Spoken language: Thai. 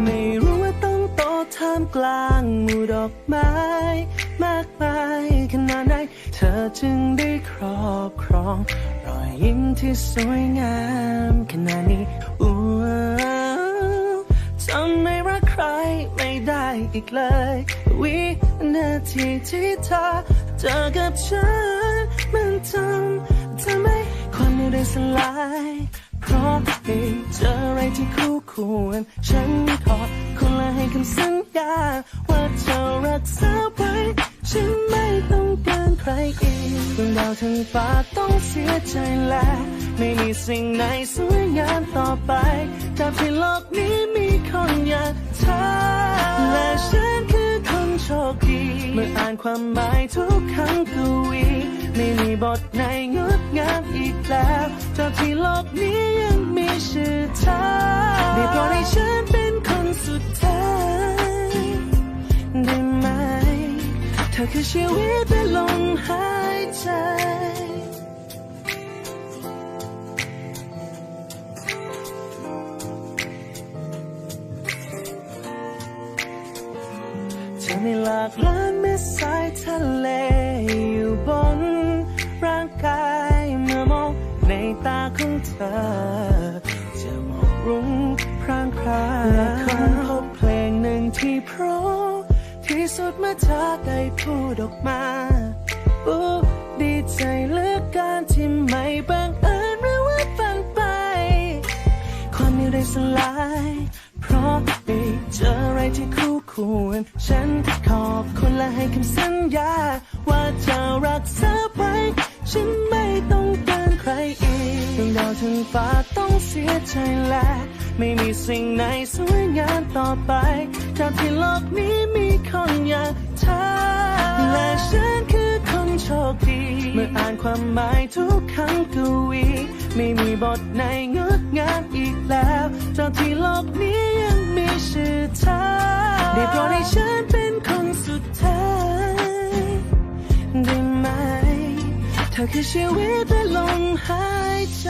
ไม่รู้ว่าต้องโตทางกลางหมู่ดอกไม้ มากมายขนาดไหนเธอจึงได้ครอบครอง รอยยิ้มที่สวยงามขนาดนี้อู้ทำไม่รักใครไม่ได้อีกเลย วินาทีที่เธอเจอกับฉันมันทำทำให้ความไม่ได้สลาย เพราะได้เจออะไรที่คู่ ควร ฉันขอคุณและให้คำสัญญา ว่าจะรักษาไว้ ฉันไม่ต้องการใครอีกดวงดาวทั้งฟ้าต้องเสียใจและ ไม่มีสิ่งไหนสวยงามต่อไปจากที่โลกนี้มีคนอย่างเธอ และฉันคือคนโชคดี เมื่ออ่านความหมายทุกคำกวีไม่มีบทไหนงดงามอีกแล้วจากที่โลกนี้ยังมี คือชีวิตและลมหายใจ เธอมีหลากหลายเม็ดสายทะเลอยู่บนร่างกายเมื่อมองในตาของเธอ จะมองรุ้งพรางพราและค้นพบเพลงหนึ่งที่เพราะ ที่สุดเมื่อเธอได้พูดออกมาอู้ดีใจเหลือเการที่ไม่บังเอิญหรือว่าฝันไป ความไม่ได้สลาย เพราะได้เจออะไรที่คู่ควร ฉันขอบคุณและให้คำสัญญา ว่าจะรักษาไว้ ฉันไม่ต้องการใครอีกดวงดาวทั้งฟ้าต้องเสียใจและ ไม่มีสิ่งไหนสวยงามต่อไปจากที่โลกนี้ เมื่ออ่านความหมายทุกครั้งกวี ไม่มีบทไหนงดงามอีกแล้วจาที่โลกนี้ยังมีชื่อเธอได้โปรดให้ฉันเป็นคนสุดท้ายได้ไหม เธอคือชีวิตและลมหายใจ